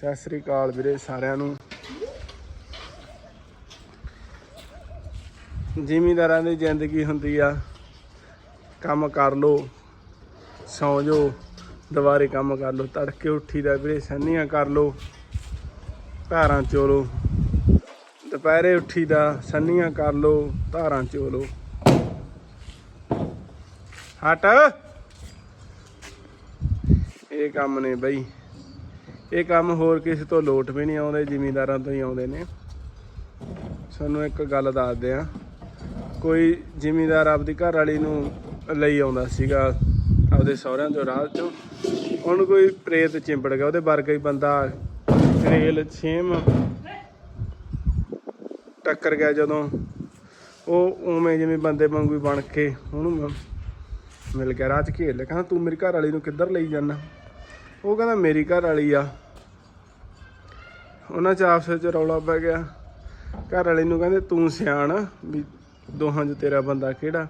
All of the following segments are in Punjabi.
ਸਤਿ ਸ੍ਰੀ ਅਕਾਲ ਵੀਰੇ ਸਾਰਿਆਂ ਨੂੰ। ਜ਼ਿਮੀਂਦਾਰਾਂ ਦੀ ਜ਼ਿੰਦਗੀ ਹੁੰਦੀ ਆ। ਕੰਮ ਕਰ ਲੋ ਸੌਂ ਜੋ ਦੁਬਾਰੇ ਕੰਮ ਕਰ ਲੋ ਤੜਕੇ ਉੱਠੀ ਦਾ ਵੀਰੇ ਸੰਨੀਆਂ ਕਰ ਲੋ ਧਾਰਾਂ ਚੋਲੋ। ਦੁਪਹਿਰੇ ਉੱਠੀ ਦਾ ਸੰਨੀਆਂ ਕਰ ਲੋ ਧਾਰਾਂ ਚੋਲੋ। ਹਟ। ਇਹ ਕੰਮ ਨੇ ਬਈ। ਇਹ ਕੰਮ ਹੋਰ ਕਿਸੇ ਤੋਂ ਲੋਟ ਵੀ ਨਹੀਂ ਆਉਂਦੇ, ਜ਼ਿਮੀਂਦਾਰਾਂ ਤੋਂ ਹੀ ਆਉਂਦੇ ਨੇ। ਸਾਨੂੰ ਇੱਕ ਗੱਲ ਦੱਸਦੇ ਆ ਕੋਈ ਜ਼ਿਮੀਂਦਾਰ ਆਪਦੀ ਘਰ ਵਾਲੀ ਨੂੰ ਲਈ ਆਉਂਦਾ ਸੀਗਾ ਆਪਦੇ ਸਹੁਰਿਆਂ ਤੋਂ ਰਾਹ ਚੋਂ। ਉਹਨੂੰ ਕੋਈ ਪ੍ਰੇਤ ਚਿੰਬੜ ਗਿਆ, ਉਹਦੇ ਵਰਗਾ ਹੀ ਬੰਦਾ ਰੇਲ, ਛੇਮ ਟੱਕਰ ਗਿਆ ਜਦੋਂ। ਉਹ ਉਵੇਂ ਜਿਵੇਂ ਬੰਦੇ ਵਾਂਗੂ ਬਣ ਕੇ ਉਹਨੂੰ ਮਿਲ ਗਿਆ। ਰਾਹ 'ਚ ਘੇਰ ਲਿਆ, ਕਹਿੰਦਾ, ਤੂੰ ਮੇਰੀ ਘਰ ਵਾਲੀ ਨੂੰ ਕਿੱਧਰ ਲਈ ਜਾਂਦਾ ਉਹ ਕਹਿੰਦਾ ਮੇਰੀ ਘਰ ਵਾਲੀ ਆ। ਉਹਨਾਂ 'ਚ ਆਪਸ ਵਿੱਚ ਰੌਲਾ ਪੈ ਗਿਆ। ਘਰ ਵਾਲੇ ਨੂੰ ਕਹਿੰਦੇ, ਤੂੰ ਸਿਆਣ ਵੀ ਦੋਹਾਂ 'ਚ ਤੇਰਾ ਬੰਦਾ ਕਿਹੜਾ?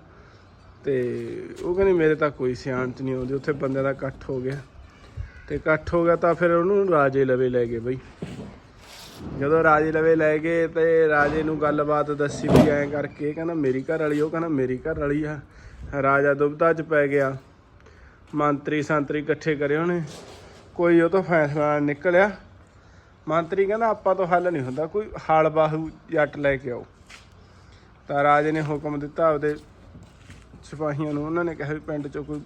ਤੇ ਉਹ ਕਹਿੰਦੇ, ਮੇਰੇ ਤਾਂ ਕੋਈ ਸਿਆਣ 'ਚ ਨਹੀਂ ਆਉਂਦੀ। ਉੱਥੇ ਬੰਦਿਆਂ ਦਾ ਇਕੱਠ ਹੋ ਗਿਆ। ਤੇ ਇਕੱਠ ਹੋ ਗਿਆ ਤਾਂ ਫਿਰ ਉਹਨੂੰ ਰਾਜੇ ਲਵੇ ਲੈ ਗਏ ਬਈ। ਜਦੋਂ ਰਾਜੇ ਲਵੇ ਲੈ ਗਏ ਤੇ ਰਾਜੇ ਨੂੰ ਗੱਲਬਾਤ ਦੱਸੀ ਵੀ ਐਂ ਕਰਕੇ, ਕਹਿੰਦਾ, ਮੇਰੀ ਘਰ ਵਾਲੀ ਉਹ ਕਹਿੰਦਾ, ਮੇਰੀ ਘਰ ਵਾਲੀ ਆ। ਰਾਜਾ ਦੁਬਤਾ 'ਚ ਪੈ ਗਿਆ। ਮੰਤਰੀ ਸੰਤਰੀ ਇਕੱਠੇ ਕਰੇ ਉਹਨੇ ਕੋਈ ਉਹ ਤੋਂ ਫੈਸਲਾ ਨਿਕਲਿਆ। ਮੰਤਰੀ ਕਹਿੰਦਾ, ਆਪਾਂ ਤੋਂ ਹੱਲ ਨਹੀਂ ਹੁੰਦਾ। ਕੋਈ ਹਾਲ ਬਾਹੂ ਜੱਟ ਲੈ ਕੇ ਆਓ। ਤਾਂ ਰਾਜੇ ਨੇ ਹੁਕਮ ਦਿੱਤਾ ਉਹਦੇ ਸਿਪਾਹੀਆਂ ਨੂੰ। ਉਹਨਾਂ ਨੇ ਕਿਹਾ ਵੀ ਪਿੰਡ ਚੋਂ ਕੋਈ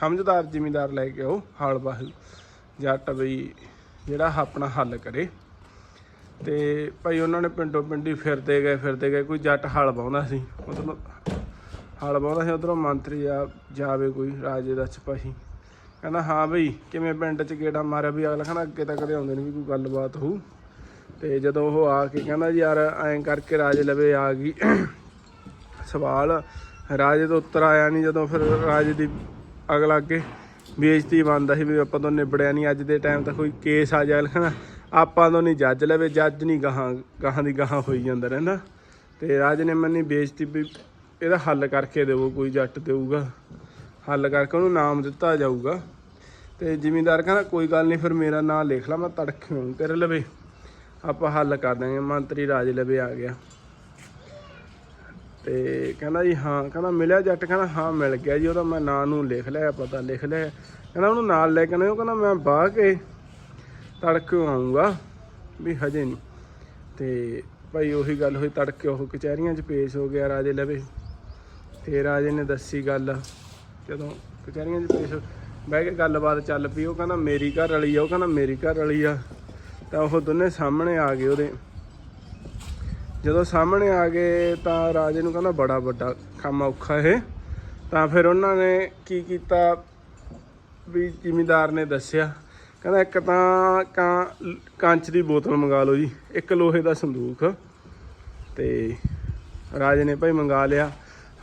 ਸਮਝਦਾਰ, ਜ਼ਿਮੀਂਦਾਰ ਲੈ ਕੇ ਆਓ, ਹਾਲ ਬਾਹੂ ਜੱਟ ਬਈ ਜਿਹੜਾ ਆਪਣਾ ਹੱਲ ਕਰੇ। ਤੇ ਭਾਈ ਉਹਨਾਂ ਨੇ ਪਿੰਡੋਂ ਪਿੰਡੀ ਫਿਰਦੇ ਗਏ ਫਿਰਦੇ ਗਏ। ਕੋਈ ਜੱਟ ਹਲ ਬਾਉਂਦਾ ਸੀ। ਮਤਲਬ ਹਲ ਬਹੁਤਾ ਸੀ ਉਧਰੋਂ ਮੰਤਰੀ ਆ, ਜਾਵੇ ਕੋਈ ਰਾਜੇ ਦਾ ਸਿਪਾਹੀ। ਕਹਿੰਦਾ, ਹਾਂ ਬਈ, ਕਿਵੇਂ ਪਿੰਡ 'ਚ ਗੇੜਾ ਮਾਰਿਆ ਵੀ ਅਗਲਾ ਕਹਿੰਦਾ, ਅੱਗੇ ਤਾਂ ਕਦੇ ਆਉਂਦੇ ਨਹੀਂ ਵੀ ਕੋਈ ਗੱਲਬਾਤ ਹੋਊ। ਤੇ ਜਦੋਂ ਉਹ ਆ ਕੇ ਕਹਿੰਦਾ, ਜੀ ਯਾਰ, ਐਂ ਕਰਕੇ ਰਾਜੇ ਲਵੇ ਆ ਗਈ। ਸਵਾਲ, ਰਾਜੇ ਤੋਂ ਉੱਤਰ ਆਇਆ ਨਹੀਂ ਜਦੋਂ ਫਿਰ ਰਾਜੇ ਦੀ ਅਗਲਾ ਅੱਗੇ ਬੇਇੱਜ਼ਤੀ ਬਣਦਾ ਸੀ ਵੀ ਆਪਾਂ ਤੋਂ ਨਿਬੜਿਆ ਨਹੀਂ ਅੱਜ ਦੇ ਟਾਈਮ ਤਾਂ ਕੋਈ ਕੇਸ ਆ ਜਾਏ। ਨਾ ਆਪਾਂ ਤੋਂ ਨਹੀਂ ਜੱਜ ਲਵੇ, ਜੱਜ ਨਹੀਂ ਗਾਹਾਂ ਗਾਹਾਂ ਦੀ ਗਾਹਾਂ ਹੋਈ ਜਾਂਦਾ ਰਹਿੰਦਾ। ਤੇ ਰਾਜੇ ਨੇ ਮੰਨੀ ਬੇਇੱਜ਼ਤੀ ਵੀ ਇਹਦਾ ਹੱਲ ਕਰਕੇ ਦੇਵੋ, ਕੋਈ ਜੱਟ ਦੇਊਗਾ। ਹੱਲ ਕਰਕੇ ਉਹਨੂੰ ਨਾਮ ਦਿੱਤਾ ਜਾਊਗਾ। ਤੇ ਜ਼ਿਮੀਂਦਾਰ ਕਹਿੰਦਾ, ਕੋਈ ਗੱਲ ਨਹੀਂ, ਫਿਰ ਮੇਰਾ ਨਾਮ ਲਿਖ ਲਾ, ਮੈਂ ਤੜਕੇ ਆਊਂ ਤੇਰੇ ਲਵੇ। ਆਪਾਂ ਹੱਲ ਕਰ ਦਾਂਗੇ ਮੰਤਰੀ ਰਾਜੇ ਲਵੇ ਆ ਗਿਆ। ਤੇ ਕਹਿੰਦਾ ਜੀ, ਹਾਂ। ਕਹਿੰਦਾ, ਮਿਲਿਆ ਜੱਟ? ਕਹਿੰਦਾ, ਹਾਂ, ਮਿਲ ਗਿਆ ਜੀ। ਉਹਦਾ ਮੈਂ ਨਾਂ ਨੂੰ ਲਿਖ ਲਿਆ, ਪਤਾ ਲਿਖ ਲਿਆ। ਕਹਿੰਦਾ, ਉਹਨੂੰ ਨਾਲ ਲੈ ਕੇ ਨਾ ਉਹ ਕਹਿੰਦਾ, ਮੈਂ ਬਾਹ ਕੇ ਤੜਕੇ ਆਉਂਗਾ ਵੀ ਹਜੇ ਨਹੀਂ। ਤੇ ਭਾਈ, ਉਹੀ ਗੱਲ ਹੋਈ। ਤੜਕੇ ਉਹ ਕਚਹਿਰੀਆਂ 'ਚ ਪੇਸ਼ ਹੋ ਗਿਆ ਰਾਜੇ ਲਵੇ। ਤੇ ਰਾਜੇ ਨੇ ਦੱਸੀ ਗੱਲ। ਜਦੋਂ ਕਚਹਿਰੀਆਂ 'ਚ ਪੇਸ਼ ਬਹਿ ਕੇ ਗੱਲਬਾਤ ਚੱਲ ਪਈ, ਉਹ ਕਹਿੰਦਾ ਮੇਰੀ ਘਰ ਵਾਲੀ ਆ, ਉਹ ਕਹਿੰਦਾ ਮੇਰੀ ਘਰ ਵਾਲੀ ਆ। ਤਾਂ ਉਹ ਦੋਨੇ ਸਾਹਮਣੇ ਆ ਗਏ ਉਹਦੇ। ਜਦੋਂ ਸਾਹਮਣੇ ਆ ਗਏ ਤਾਂ ਰਾਜੇ ਨੂੰ ਕਹਿੰਦਾ ਬੜਾ ਵੱਡਾ ਕੰਮ ਔਖਾ ਇਹ। ਤਾਂ ਫਿਰ ਉਹਨਾਂ ਨੇ ਕੀ ਕੀਤਾ ਵੀ ਜ਼ਿਮੀਂਦਾਰ ਨੇ ਦੱਸਿਆ, ਕਹਿੰਦਾ ਇੱਕ ਤਾਂ ਕਾਂ, ਕੰਚ ਦੀ ਬੋਤਲ ਮੰਗਾ ਲਓ ਜੀ, ਇੱਕ ਲੋਹੇ ਦਾ ਸੰਦੂਕ। ਤੇ ਰਾਜੇ ਨੇ ਭਾਈ ਮੰਗਾ ਲਿਆ।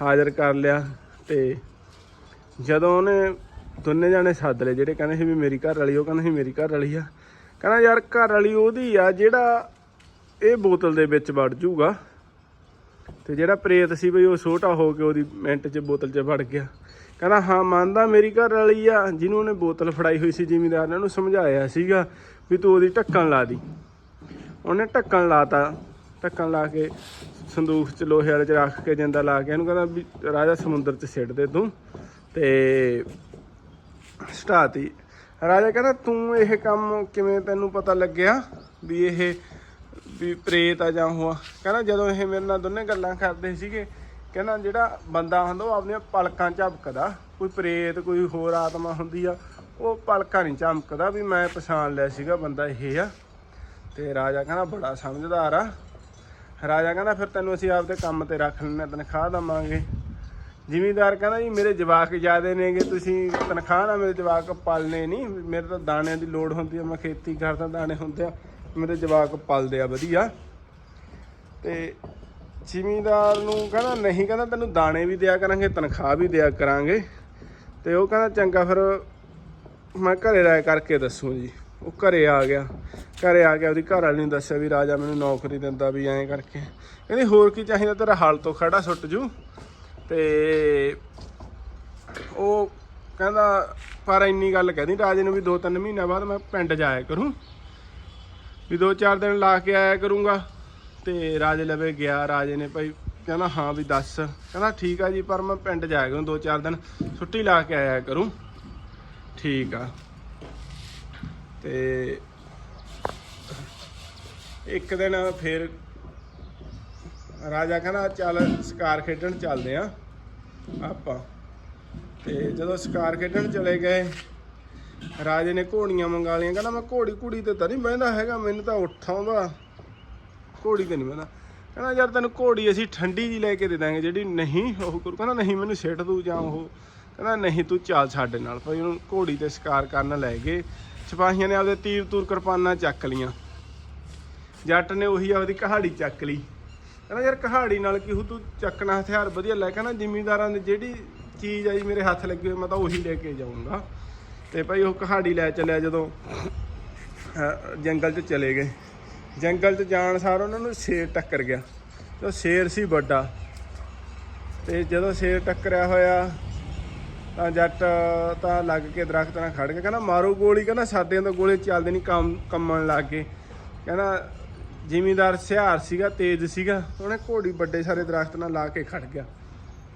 ਹਾਜ਼ਰ ਕਰ ਲਿਆ ਤੇ ਜਦੋਂ ਉਹਨੇ ਦੋਨੇ ਜਾਣੇ ਸੱਦ ਲਏ, ਜਿਹੜੇ ਕਹਿੰਦੇ ਸੀ ਵੀ ਮੇਰੀ ਘਰ ਵਾਲੀ, ਉਹ ਕਹਿੰਦੇ ਸੀ ਮੇਰੀ ਘਰ ਵਾਲੀ ਆ। ਕਹਿੰਦਾ ਯਾਰ ਘਰ ਵਾਲੀ ਉਹਦੀ ਆ, ਜਿਹੜਾ ਇਹ ਬੋਤਲ ਦੇ ਵਿੱਚ ਵੜ ਜੂਗਾ। ਤੇ ਜਿਹੜਾ ਪ੍ਰੇਤ ਸੀ ਬਈ, ਉਹ ਛੋਟਾ ਹੋ ਕੇ ਉਹਦੀ ਮਿੰਟ 'ਚ ਬੋਤਲ 'ਚ ਵੜ ਗਿਆ। ਕਹਿੰਦਾ, ਹਾਂ, ਮੰਨਦਾ ਮੇਰੀ ਘਰ ਵਾਲੀ ਆ। ਜਿਹਨੂੰ ਉਹਨੇ ਬੋਤਲ ਫੜਾਈ ਹੋਈ ਸੀ ਜ਼ਿਮੀਂਦਾਰ ਨੇ, ਉਹਨੂੰ ਸਮਝਾਇਆ ਸੀਗਾ ਵੀ ਤੂੰ ਉਹਦੀ ਢੱਕਣ ਲਾ ਦੀ। ਉਹਨੇ ਢੱਕਣ ਲਾਤਾ। ਢੱਕਣ ਲਾ ਕੇ ਸੰਦੂਕ 'ਚ ਲੋਹੇ ਵਾਲੇ 'ਚ ਰੱਖ ਕੇ ਜਿੰਦਾ ਲਾ ਕੇ ਇਹਨੂੰ ਕਹਿੰਦਾ ਵੀ ਰਾਜਾ ਸਮੁੰਦਰ 'ਚ ਸਿੱਟ ਦੇ ਤੂੰ ਤੇ ਸਟਾਤੀ ਰਾਜਾ ਕਹਿੰਦਾ, ਤੂੰ ਇਹ ਕੰਮ ਕਿਵੇਂ ਤੈਨੂੰ ਪਤਾ ਲੱਗਿਆ ਵੀ ਇਹ ਵੀ ਪ੍ਰੇਤ ਆ ਜਾਂ ਹੋਆ ਕਹਿੰਦਾ, ਜਦੋਂ ਇਹ ਮੇਰੇ ਨਾਲ ਦੋਨੇ ਗੱਲਾਂ ਕਰਦੇ ਸੀਗੇ, ਕਹਿੰਦਾ ਜਿਹੜਾ ਬੰਦਾ ਹੁੰਦਾ ਉਹ ਆਪਣੀਆਂ ਪਲਕਾਂ ਝਪਕਦਾ, ਕੋਈ ਪ੍ਰੇਤ, ਕੋਈ ਹੋਰ ਆਤਮਾ ਹੁੰਦੀ ਆ, ਉਹ ਪਲਕਾਂ ਨਹੀਂ ਝਮਕਦਾ ਵੀ ਮੈਂ ਪਛਾਣ ਲਿਆ ਸੀਗਾ ਬੰਦਾ ਇਹ ਆ। ਤੇ ਰਾਜਾ ਕਹਿੰਦਾ, ਬੜਾ ਸਮਝਦਾਰ ਆ। ਰਾਜਾ ਕਹਿੰਦਾ, ਫਿਰ ਤੈਨੂੰ ਅਸੀਂ ਆਪਦੇ ਕੰਮ ਤੇ ਰੱਖ ਲੈਣਾ ਤਨਖਾਹ ਦਵਾਂਗੇ। ਜ਼ਿਮੀਂਦਾਰ ਕਹਿੰਦਾ, ਜੀ, ਮੇਰੇ ਜਵਾਕ ਜ਼ਿਆਦੇ ਨੇਗੇ, ਤੁਸੀਂ ਤਨਖਾਹ ਨਾ ਮੇਰੇ ਜਵਾਕ ਪਾਲਨੇ ਨਹੀਂ। ਮੇਰੇ ਤਾਂ ਦਾਣਿਆਂ ਦੀ ਲੋੜ ਹੁੰਦੀ ਆ, ਮੈਂ ਖੇਤੀ ਕਰਦਾ, ਦਾਣੇ ਹੁੰਦੇ ਆ, ਮੇਰੇ ਜਵਾਕ ਪਲਦੇ ਆ, ਵਧੀਆ। ਤੇ ਜ਼ਿਮੀਦਾਰ ਨੂੰ ਕਹਿੰਦਾ, ਨਹੀਂ, ਕਹਿੰਦਾ, ਤੈਨੂੰ ਦਾਣੇ ਵੀ ਦਿਆ ਕਰਾਂਗੇ, ਤਨਖਾਹ ਵੀ ਦਿਆ ਕਰਾਂਗੇ। ਤੇ ਉਹ ਕਹਿੰਦਾ, ਚੰਗਾ, ਫਿਰ ਮੈਂ ਘਰੇ ਰਾਇ ਕਰਕੇ ਦੱਸੂ ਜੀ। ਉਹ ਘਰੇ ਆ ਗਿਆ। ਘਰੇ ਆ ਗਿਆ ਉਹਦੀ ਘਰ ਵਾਲੀ ਨੂੰ ਦੱਸਿਆ ਵੀ ਰਾਜਾ ਮੈਨੂੰ ਨੌਕਰੀ ਦਿੰਦਾ ਵੀ ਐਂ ਕਰਕੇ। ਕਹਿੰਦੀ, ਹੋਰ ਕੀ ਚਾਹੀਦਾ ਤੇਰਾ ਹਾਲ ਤੋਂ ਖੜਾ ਸੁੱਟ ਜੂ। ਤੇ ਉਹ ਕਹਿੰਦਾ, ਪਰ ਇੰਨੀ ਗੱਲ ਕਹਿੰਦੀ, ਰਾਜੇ ਨੂੰ ਵੀ 2-3 ਮਹੀਨਿਆਂ ਬਾਅਦ ਮੈਂ ਪਿੰਡ ਜਾਇਆ ਕਰੂੰ। ਵੀ ਦੋ ਚਾਰ ਦਿਨ ਲਾ ਕੇ ਆਇਆ ਕਰੂੰਗਾ। ਤੇ ਰਾਜੇ ਲਵੇ ਗਿਆ। ਰਾਜੇ ਨੇ ਭਾਈ ਕਹਿੰਦਾ, ਹਾਂ ਵੀ ਦੱਸ। ਕਹਿੰਦਾ, ਠੀਕ ਆ ਜੀ, ਪਰ ਮੈਂ ਪਿੰਡ ਜਾਇਆ ਕਰੂੰ ਦੋ ਚਾਰ ਦਿਨ। ਛੁੱਟੀ ਲਾ ਕੇ ਆਇਆ ਕਰੂੰ। ਠੀਕ ਆ। ਤੇ ਇੱਕ ਦਿਨ ਫਿਰ ਰਾਜਾ ਕਹਿੰਦਾ, ਚੱਲ ਸ਼ਿਕਾਰ ਖੇਡਣ ਚੱਲਦੇ ਆ ਆਪਾਂ। ਤੇ ਜਦੋਂ ਸ਼ਿਕਾਰ ਖੇਡਣ ਚਲੇ ਗਏ, ਰਾਜੇ ਨੇ ਘੋੜੀਆਂ ਮੰਗਾ ਲਈਆਂ। ਕਹਿੰਦਾ, ਮੈਂ ਘੋੜੀ ਕੁੜੀ ਤੇ ਤਾਂ ਨਹੀਂ ਬਹਿੰਦਾ ਹੈਗਾ, ਮੈਨੂੰ ਤਾਂ ਉੱਠ ਆਉਂਦਾ। ਘੋੜੀ ਤੇ ਨਹੀਂ ਬਹਿੰਦਾ। ਕਹਿੰਦਾ, ਯਾਰ ਤੈਨੂੰ ਘੋੜੀ ਅਸੀਂ ਠੰਡੀ ਜੀ ਲੈ ਕੇ ਦੇ ਦਾਂਗੇ, ਜਿਹੜੀ ਨਹੀਂ ਉਹ ਕਰੂ। ਕਹਿੰਦਾ, ਨਹੀਂ, ਮੈਨੂੰ ਸਿੱਟ ਦੂ ਜਾਂ ਉਹ। ਕਹਿੰਦਾ, ਨਹੀਂ, ਤੂੰ ਚੱਲ ਸਾਡੇ ਨਾਲ। ਭਾਈ ਉਹਨੂੰ ਘੋੜੀ ਤੇ ਸ਼ਿਕਾਰ ਕਰਨ ਲੈ ਗਏ। ਸਿਪਾਹੀਆਂ ਨੇ ਆਪਦੇ ਤੀਰ ਤੂਰ ਕਿਰਪਾਨਾਂ ਚੱਕ ਲੀਆਂ ਜੱਟ ਨੇ ਉਹੀ ਆਪਦੀ ਕਹਾੜੀ ਚੱਕ ਲਈ। ਕਹਿੰਦਾ, ਯਾਰ, ਕਹਾੜੀ ਨਾਲ ਕੀ ਹੋ ਤੂੰ ਚੱਕਣਾ ਹਥਿਆਰ ਵਧੀਆ ਲੈ ਕਹਿੰਦਾ ਨਾ, ਜ਼ਿਮੀਂਦਾਰਾਂ ਦੀ ਜਿਹੜੀ ਚੀਜ਼ ਆਈ ਮੇਰੇ ਹੱਥ ਲੱਗੇ ਹੋਈ, ਮੈਂ ਤਾਂ ਉਹੀ ਲੈ ਕੇ ਜਾਊਂਗਾ। ਤੇ ਭਾਈ ਉਹ ਕਹਾੜੀ ਲੈ ਚੱਲਿਆ ਜਦੋਂ ਜੰਗਲ 'ਚ ਚਲੇ ਗਏ। ਜੰਗਲ 'ਚ ਜਾਣ ਸਾਰ ਉਹਨਾਂ ਨੂੰ ਸ਼ੇਰ ਟੱਕਰ ਗਿਆ। ਤੇ ਸ਼ੇਰ ਸੀ ਵੱਡਾ, ਤੇ ਜਦੋਂ ਸ਼ੇਰ ਟੱਕਰਿਆ ਹੋਇਆ ਤਾਂ ਜੱਟ ਤਾਂ ਲੱਗ ਕੇ ਦਰਖਤ ਨਾਲ ਖੜ ਗਿਆ ਕਹਿੰਦਾ ਮਾਰੋ ਗੋਲੀ, ਕਹਿੰਦਾ ਸਾਡਿਆਂ ਤਾਂ ਗੋਲੇ ਚੱਲਦੇ ਨਹੀਂ ਕੰਮ, ਕੰਮਣ ਲੱਗ ਗਏ। ਕਹਿੰਦਾ ਜ਼ਿਮੀਦਾਰ ਸਿਹਾਰ ਸੀਗਾ, ਤੇਜ਼ ਸੀਗਾ, ਉਹਨੇ ਘੋੜੀ ਵੱਡੇ ਸਾਰੇ ਦਰਖਤ ਨਾਲ ਲਾ ਕੇ ਖੜ ਗਿਆ।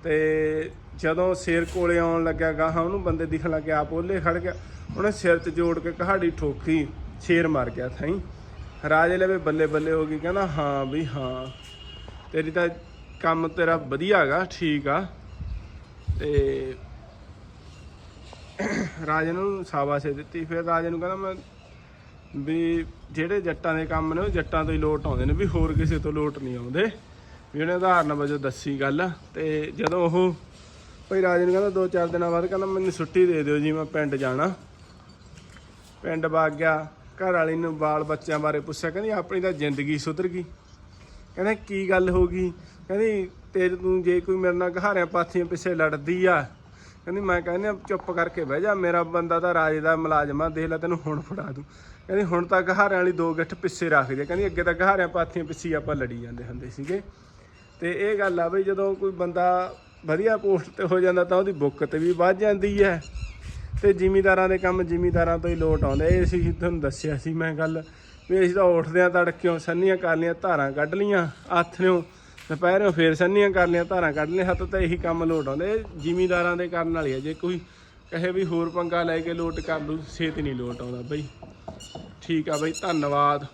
ਤੇ ਜਦੋਂ ਸਿਰ ਕੋਲੇ ਆਉਣ ਲੱਗਿਆ, ਗਾਹਾਂ ਉਹਨੂੰ ਬੰਦੇ ਦਿਖਣ ਲੱਗੇ ਆਪ ਉਹਲੇ ਖੜ ਗਿਆ। ਉਹਨੇ ਸਿਰ 'ਚ ਜੋੜ ਕੇ ਕਹਾੜੀ ਠੋਕੀ ਸ਼ੇਰ ਮਾਰ ਗਿਆ ਥਾਈ। ਰਾਜੇ ਲਵੇ ਬੱਲੇ ਬੱਲੇ ਹੋ ਗਈ, ਕਹਿੰਦਾ, ਹਾਂ ਵੀ ਹਾਂ। ਤੇਰੀ ਤਾਂ ਕੰਮ ਤੇਰਾ ਵਧੀਆ ਹੈਗਾ, ਠੀਕ ਆ। ਤੇ ਰਾਜੇ ਨੂੰ ਸ਼ਾਬਾਸ਼ੇ ਦਿੱਤੀ। ਫਿਰ ਰਾਜੇ ਨੂੰ ਕਹਿੰਦਾ ਮੈਂ ਵੀ ਜਿਹੜੇ ਜੱਟਾਂ ਦੇ ਕੰਮ ਨੇ ਉਹ ਜੱਟਾਂ ਤੋਂ ਹੀ ਲੋਟ ਆਉਂਦੇ ਨੇ, ਵੀ ਹੋਰ ਕਿਸੇ ਤੋਂ ਲੋਟ ਨਹੀਂ ਆਉਂਦੇ। ਵੀ ਉਹਨੇ ਉਦਾਹਰਨ ਵਜੋਂ ਦੱਸੀ ਗੱਲ। ਤੇ ਜਦੋਂ ਉਹ ਭਾਈ ਰਾਜੇ ਨੂੰ ਕਹਿੰਦਾ ਦੋ ਚਾਰ ਦਿਨਾਂ ਬਾਅਦ ਕਹਿੰਦਾ ਮੈਨੂੰ ਛੁੱਟੀ ਦੇ ਦਿਓ ਜੀ, ਮੈਂ ਪਿੰਡ ਜਾਣਾ। ਪਿੰਡ ਵਗ ਗਿਆ, ਘਰ ਵਾਲੀ ਨੂੰ ਬਾਲ ਬੱਚਿਆਂ ਬਾਰੇ ਪੁੱਛਿਆ, ਕਹਿੰਦੀ ਆਪਣੀ ਤਾਂ ਜ਼ਿੰਦਗੀ ਸੁਧਰ ਗਈ। ਕਹਿੰਦਾ ਕੀ ਗੱਲ ਹੋ ਗਈ? ਕਹਿੰਦੀ ਤੇਰੇ ਤੂੰ ਜੇ ਕੋਈ ਮੇਰੇ ਨਾਲ ਘਹਾਰਿਆਂ ਪਾਥੀਆਂ ਪਿੱਛੇ ਲੜਦੀ ਆ ਕਹਿੰਦੀ ਮੈਂ ਕਹਿੰਦੇ ਆ, ਚੁੱਪ ਕਰਕੇ ਬਹਿ ਜਾ ਮੇਰਾ ਬੰਦਾ ਤਾਂ ਰਾਜੇ ਦਾ ਮੁਲਾਜ਼ਮ ਆ ਦੇਖ ਲੈ ਤੈਨੂੰ ਹੁਣ ਫੜਾ ਦੂੰ। ਕਹਿੰਦੀ ਹੁਣ ਤਾਂ ਘਹਾਰਿਆਂ ਵਾਲੀ ਦੋ ਗਿੱਠ ਪਿੱਛੇ ਰੱਖ ਜੇ ਕਹਿੰਦੀ ਅੱਗੇ ਤਾਂ ਘਹਾਰਿਆਂ ਪਾਥੀਆਂ ਪਿੱਛੇ ਆਪਾਂ ਲੜੀ ਜਾਂਦੇ ਹੁੰਦੇ ਸੀਗੇ। ਤੇ ਇਹ ਗੱਲ ਆ ਬਈ ਜਦੋਂ ਕੋਈ ਬੰਦਾ ਵਧੀਆ ਪੋਸਟ ਤੇ ਹੋ ਜਾਂਦਾ ਤਾਂ ਉਹਦੀ ਬੁੱਕਤ ਵੀ ਵੱਧ ਜਾਂਦੀ ਹੈ। ਤੇ ਜ਼ਿਮੀਦਾਰਾਂ ਦੇ ਕੰਮ ਜ਼ਿਮੀਦਾਰਾਂ ਤੋਂ ਹੀ ਲੋਟ ਆਉਂਦੇ ਇਹ ਸੀ ਤੁਹਾਨੂੰ ਦੱਸਿਆ ਸੀ ਮੈਂ ਗੱਲ ਵੀ ਅਸੀਂ ਤਾਂ ਉੱਠਦੇ ਆ ਤੜਕਿਓ ਸੰਨੀਆਂ ਕਰ ਲੀਆਂ ਧਾਰਾਂ ਕੱਢ ਲੀਆਂ ਆਥਣਿਓਂ ਦੁਪਹਿਰੋਂ ਫੇਰ ਸੰਨੀਆਂ ਕਰ ਲੀਆਂ ਧਾਰਾਂ ਕੱਢ ਲੀਆਂ ਹੱਥ ਤਾਂ ਇਹੀ ਕੰਮ ਲੋਟ ਆਉਂਦੇ। ਜ਼ਿਮੀਦਾਰਾਂ ਦੇ ਕਰਨ ਵਾਲੀ ਆ। ਜੇ ਕੋਈ ਕਹੇ ਵੀ ਹੋਰ ਪੰਗਾ ਲੈ ਕੇ ਲੋਟ ਕਰ ਲੂ ਛੇਤੀ ਨਹੀਂ ਲੋਟ ਆਉਂਦਾ ਬਈ। ਠੀਕ ਆ ਬਈ, ਧੰਨਵਾਦ।